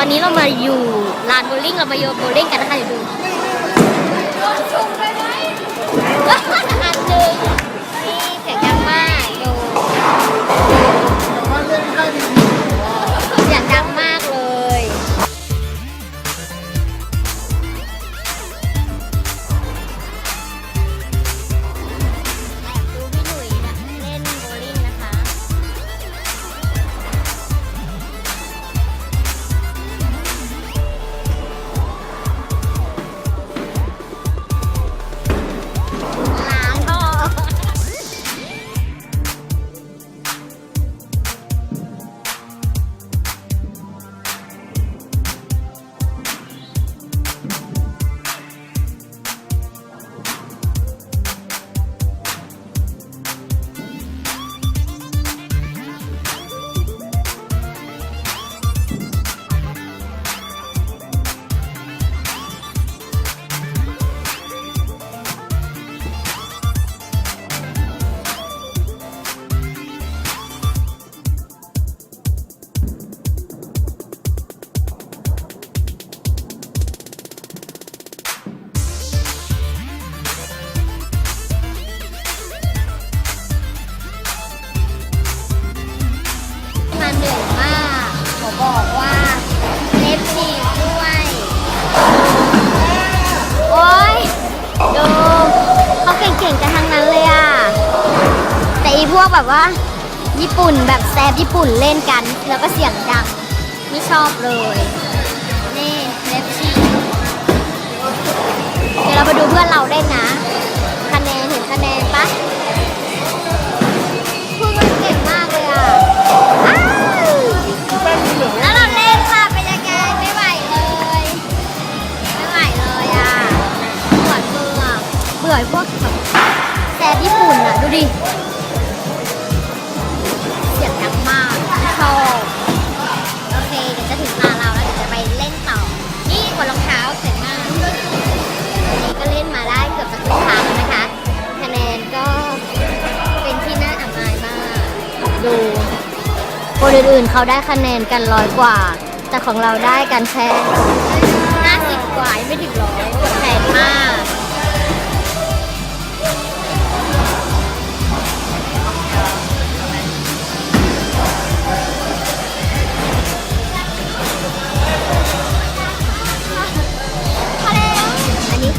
ตอนนี้เรามาอยู่ลานโบว์ลิ่งเรามาโยนโบว์ลิ่งกันนะคะเดี๋ยวดู ก่งกันทั้งนั้นเลยอะ แต่อีพวกแบบว่า ญี่ปุ่นแบบแซบญี่ปุ่นเล่นกัน แล้วก็เสียงดัง ไม่ชอบเลย นี่เล็บฉีเดี๋ยวเราไปดูเพื่อนเราเล่นนะคะแนนเห็นคะแนนปะพวกมันเก่งมากเลยอะแล้วเราเล่นค่ะเป็นยังไงไม่ไหวเลยไม่ไหวเลยอะปวดเมืออะเบื่อพวก แบบแซบญี่ปุ่นอะดูดิ เสียงดังมากชอบโอเค เดี๋ยวจะถึงตาเราแล้วเดี๋ยวจะไปเล่นต่อ นี่กดรองเท้าเสร็จมากวันนี้ก็เล่นมาได้เกือบจะครึ่งทางแล้วนะคะ คะแนนก็เป็นที่น่าอับอายมาก ดูคนอื่นๆเขาได้คะแนนกันร้อยกว่า แต่ของเราได้กันแค่ห้าสิบกว่ายังไม่ถึงร้อยแพงมาก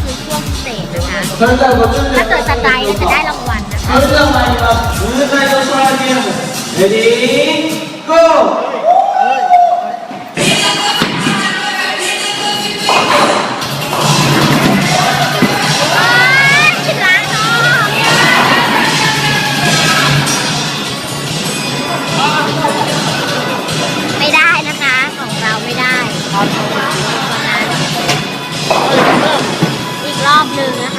คือช่วงพิเศษนะคะถ้าเกิดสไตล์ก็จะได้รางวัลนะคะ Ready? อบหนึ่งนะคะ